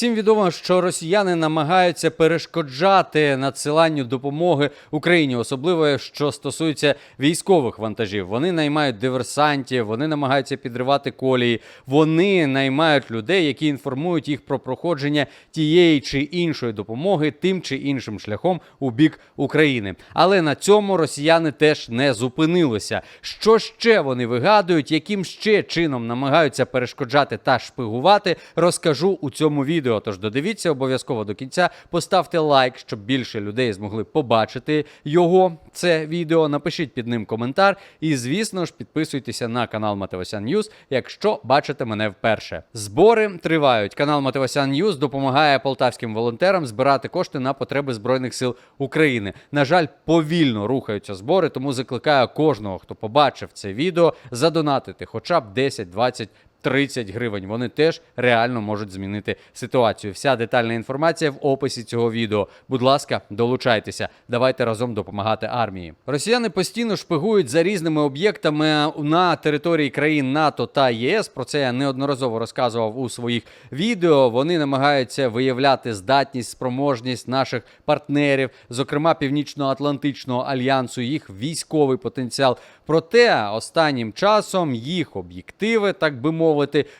Всім відомо, що росіяни намагаються перешкоджати надсиланню допомоги Україні, особливо що стосується військових вантажів. Вони наймають диверсантів, вони намагаються підривати колії, вони наймають людей, які інформують їх про проходження тієї чи іншої допомоги тим чи іншим шляхом у бік України. Але на цьому росіяни теж не зупинилися. Що ще вони вигадують, яким ще чином намагаються перешкоджати та шпигувати, розкажу у цьому відео. Тож додивіться обов'язково до кінця. Поставте лайк, щоб більше людей змогли побачити його. Це відео. Напишіть під ним коментар. І, звісно ж, підписуйтеся на канал Матевосян Ньюз, якщо бачите мене вперше. Збори тривають. Канал Матевосян Ньюз допомагає полтавським волонтерам збирати кошти на потреби Збройних сил України. На жаль, повільно рухаються збори, тому закликаю кожного, хто побачив це відео, задонатити хоча б 10, 20, 30 гривень. Вони теж реально можуть змінити ситуацію. Вся детальна інформація в описі цього відео. Будь ласка, долучайтеся. Давайте разом допомагати армії. Росіяни постійно шпигують за різними об'єктами на території країн НАТО та ЄС. Про це я неодноразово розказував у своїх відео. Вони намагаються виявляти здатність, спроможність наших партнерів, зокрема Північно-Атлантичного альянсу, їх військовий потенціал. Проте останнім часом їх об'єктиви, так би мовити,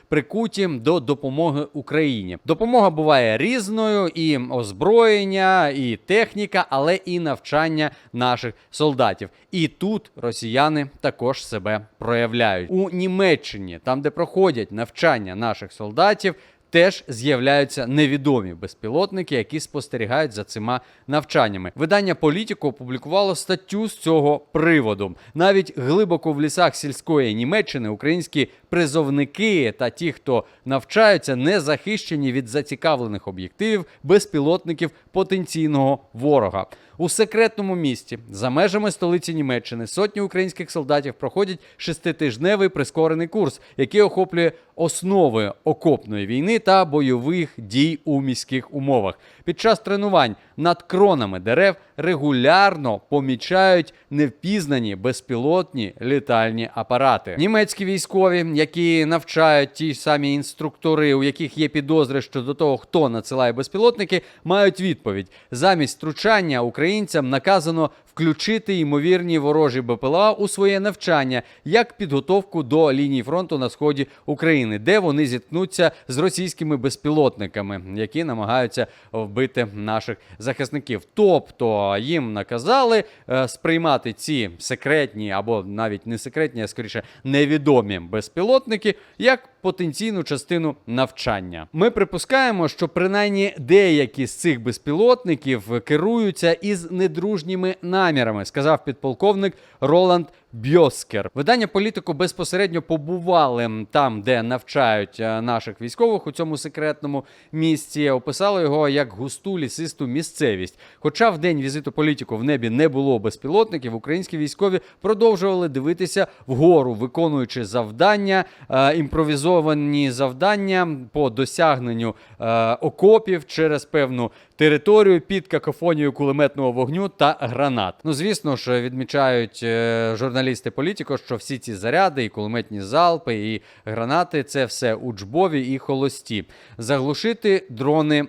прикуті до допомоги Україні. Допомога буває різною, і озброєння, і техніка, але і навчання наших солдатів. І тут росіяни також себе проявляють у Німеччині, там де проходять навчання наших солдатів. Теж з'являються невідомі безпілотники, які спостерігають за цими навчаннями. Видання Політіко опублікувало статтю з цього приводу. Навіть глибоко в лісах сільської Німеччини українські призовники та ті, хто навчаються, не захищені від зацікавлених об'єктивів безпілотників потенційного ворога. У секретному місті за межами столиці Німеччини сотні українських солдатів проходять шеститижневий прискорений курс, який охоплює основи окопної війни та бойових дій у міських умовах. Під час тренувань над кронами дерев регулярно помічають невпізнані безпілотні літальні апарати. Німецькі військові, які навчають ті самі інструктори, у яких є підозри щодо того, хто надсилає безпілотники, мають відповідь: замість втручання українцям наказано включити ймовірні ворожі БПЛА у своє навчання як підготовку до лінії фронту на сході України, де вони зіткнуться з російськими безпілотниками, які намагаються вбити наших захисників. Тобто їм наказали е, сприймати ці секретні або навіть не секретні, а скоріше невідомі безпілотники як потенційну частину навчання. Ми припускаємо, що принаймні деякі з цих безпілотників керуються із недружніми намірами, сказав підполковник Роланд Бьоскер. Видання політику безпосередньо побували там, де навчають е, наших військових у цьому секретному місці. Описали його як густу лісисту місцевість. Хоча в день візиту політику в небі не було безпілотників, українські військові продовжували дивитися вгору, виконуючи завдання, е, імпровізовані завдання по досягненню е, окопів через певну територію під какофонією кулеметного вогню та гранат. Ну звісно ж, відмічають е, журналісти політико, що всі ці заряди, і кулеметні залпи, і гранати це все учбові і холості. Заглушити дрони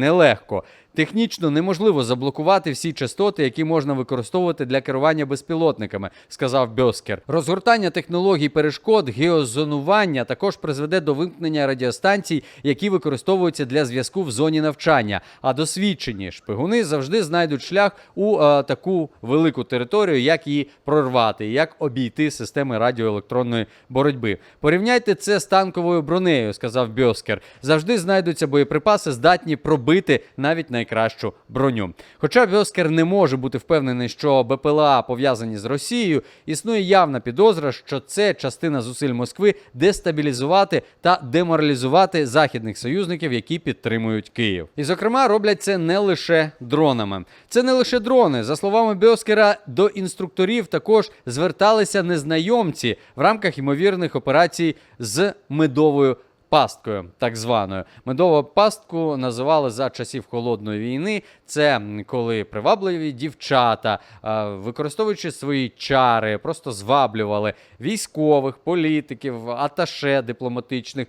нелегко. Технічно неможливо заблокувати всі частоти, які можна використовувати для керування безпілотниками, сказав Бьоскер. Розгортання технологій перешкод, геозонування також призведе до вимкнення радіостанцій, які використовуються для зв'язку в зоні навчання. А досвідчені шпигуни завжди знайдуть шлях у е, таку велику територію, як її прорвати, як обійти системи радіоелектронної боротьби. Порівняйте це з танковою бронею, сказав Бьоскер. Завжди знайдуться боєприпаси, здатні пробити навіть найкращу броню. Хоча Бьоскер не може бути впевнений, що БПЛА пов'язані з Росією, існує явна підозра, що це частина зусиль Москви дестабілізувати та деморалізувати західних союзників, які підтримують Київ. І, зокрема, роблять це не лише дронами. Це не лише дрони. За словами Бьоскера, до інструкторів також зверталися незнайомці в рамках ймовірних операцій з медовою пасткою, так званою. Медову пастку називали за часів холодної війни. Це коли привабливі дівчата, е, використовуючи свої чари, просто зваблювали військових, політиків, аташе дипломатичних.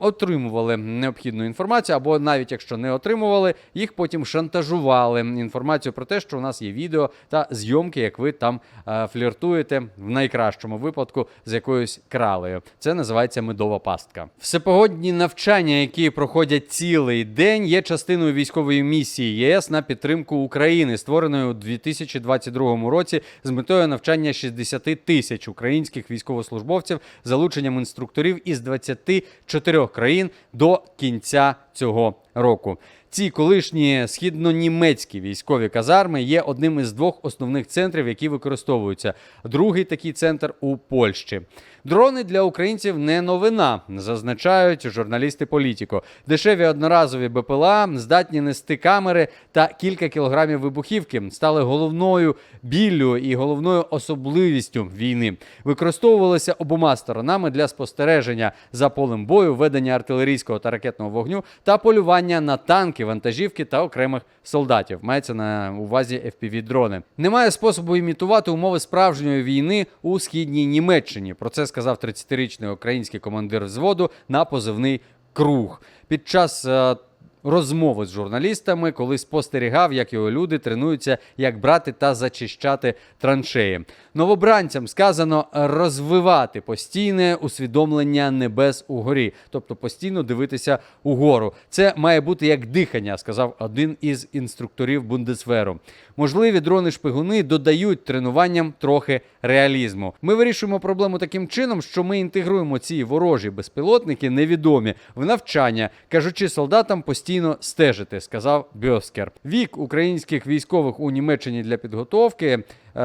Отримували необхідну інформацію, або навіть якщо не отримували, їх потім шантажували інформацію про те, що у нас є відео та зйомки, як ви там е, фліртуєте в найкращому випадку з якоюсь кралею. Це називається медова пастка. Всепогодні навчання, які проходять цілий день, є частиною військової місії ЄС на підтримку України, створеної у 2022 році з метою навчання 60 тисяч українських військовослужбовців залученням інструкторів із 24 країн до кінця цього року. Ці колишні східно-німецькі військові казарми є одним із двох основних центрів, які використовуються. Другий такий центр у Польщі. Дрони для українців не новина, зазначають журналісти Політіко. Дешеві одноразові БПЛА здатні нести камери та кілька кілограмів вибухівки стали головною біллю і головною особливістю війни. Використовувалися обома сторонами для спостереження за полем бою, ведення артилерійського та ракетного вогню та полювання на танки, вантажівки та окремих солдатів. Мається на увазі FPV-дрони. Немає способу імітувати умови справжньої війни у східній Німеччині. Про це сказав 30-річний український командир взводу на позивний круг. Під час е, розмови з журналістами, коли спостерігав, як його люди тренуються, як брати та зачищати траншеї. Новобранцям сказано розвивати постійне усвідомлення небес угорі, тобто постійно дивитися угору. Це має бути як дихання, сказав один із інструкторів Бундесверу. Можливі дрони-шпигуни додають тренуванням трохи реалізму. Ми вирішуємо проблему таким чином, що ми інтегруємо ці ворожі безпілотники невідомі в навчання, кажучи солдатам постійно стежити, сказав Бьоскер. Вік українських військових у Німеччині для підготовки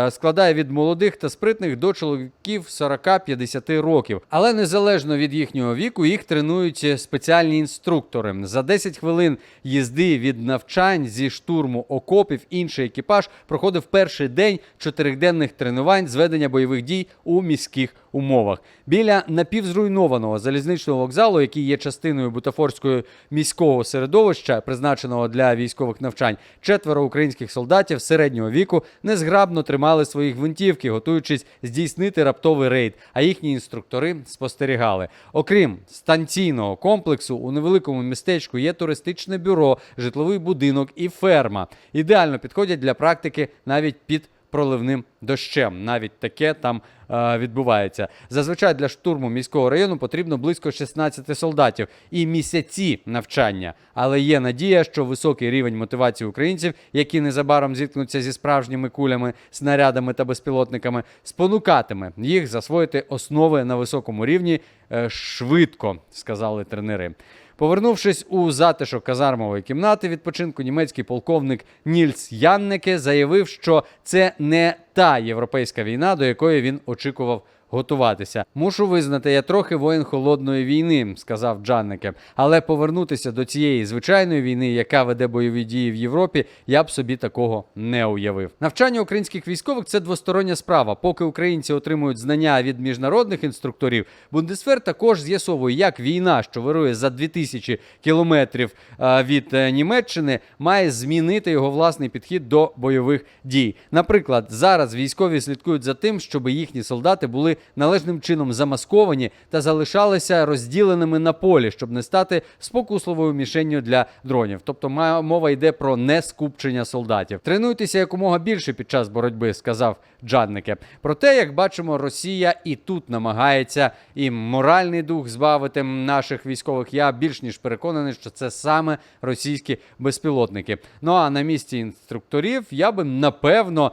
складає від молодих та спритних до чоловіків 40-50 років. Але незалежно від їхнього віку, їх тренують спеціальні інструктори. За 10 хвилин їзди від навчань зі штурму окопів інший екіпаж проходив перший день чотириденних тренувань з ведення бойових дій у міських умовах. Біля напівзруйнованого залізничного вокзалу, який є частиною бутафорського міського середовища, призначеного для військових навчань, четверо українських солдатів середнього віку незграбно тримали свої гвинтівки, готуючись здійснити раптовий рейд. А їхні інструктори спостерігали. Окрім станційного комплексу, у невеликому містечку є туристичне бюро, житловий будинок і ферма. Ідеально підходять для практики навіть під проливним дощем. Навіть таке там е, відбувається. Зазвичай для штурму міського району потрібно близько 16 солдатів і місяці навчання. Але є надія, що високий рівень мотивації українців, які незабаром зіткнуться зі справжніми кулями, снарядами та безпілотниками, спонукатиме їх засвоїти основи на високому рівні е, швидко, сказали тренери. Повернувшись у затишок казармової кімнати відпочинку, німецький полковник Нільс Яннеке заявив, що це не та європейська війна, до якої він очікував готуватися. Мушу визнати, я трохи воїн холодної війни, сказав Джаннеке. Але повернутися до цієї звичайної війни, яка веде бойові дії в Європі, я б собі такого не уявив. Навчання українських військових це двостороння справа. Поки українці отримують знання від міжнародних інструкторів, Бундесвер також з'ясовує, як війна, що вирує за 2000 кілометрів е, від е, Німеччини, має змінити його власний підхід до бойових дій. Наприклад, зараз військові слідкують за тим, щоб їхні солдати були належним чином замасковані та залишалися розділеними на полі, щоб не стати спокусливою мішенню для дронів. Тобто мова йде про нескупчення солдатів. Тренуйтеся якомога більше під час боротьби, сказав Джаднике. Проте, як бачимо, Росія і тут намагається і моральний дух збавити наших військових. Я більш ніж переконаний, що це саме російські безпілотники. Ну а на місці інструкторів я би напевно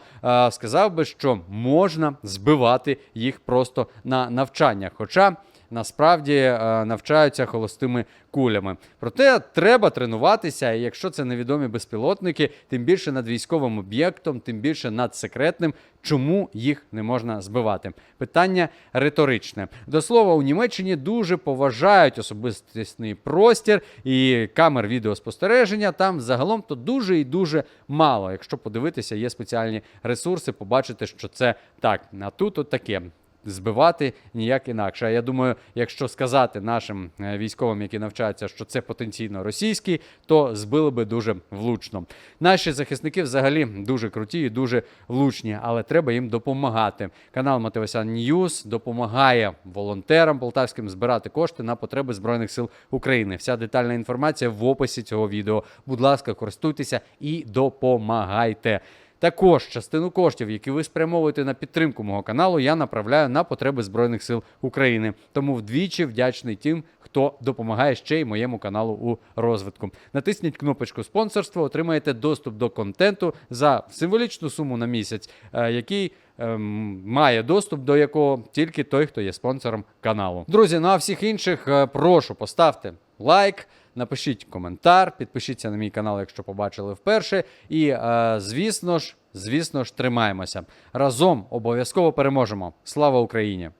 сказав би, що можна збивати їх просто на навчаннях. Хоча насправді е, навчаються холостими кулями. Проте треба тренуватися, і якщо це невідомі безпілотники, тим більше над військовим об'єктом, тим більше над секретним, чому їх не можна збивати? Питання риторичне. До слова, у Німеччині дуже поважають особистісний простір і камер відеоспостереження. Там загалом то дуже і дуже мало. Якщо подивитися, є спеціальні ресурси, побачите, що це так. А тут от таке. Збивати ніяк інакше. А я думаю, якщо сказати нашим е, військовим, які навчаються, що це потенційно російський, то збили би дуже влучно. Наші захисники взагалі дуже круті і дуже влучні, але треба їм допомагати. Канал Мотивасян Ньюс допомагає волонтерам полтавським збирати кошти на потреби збройних сил України. Вся детальна інформація в описі цього відео. Будь ласка, користуйтеся і допомагайте. Також частину коштів, які ви спрямовуєте на підтримку мого каналу, я направляю на потреби Збройних сил України. Тому вдвічі вдячний тим, хто допомагає ще й моєму каналу у розвитку. Натисніть кнопочку спонсорство, отримаєте доступ до контенту за символічну суму на місяць, е, який ем, має доступ до якого тільки той, хто є спонсором каналу. Друзі, ну а всіх інших е, прошу поставте лайк. Напишіть коментар, підпишіться на мій канал, якщо побачили вперше. І, е, звісно ж, звісно ж, тримаємося. Разом обов'язково переможемо. Слава Україні!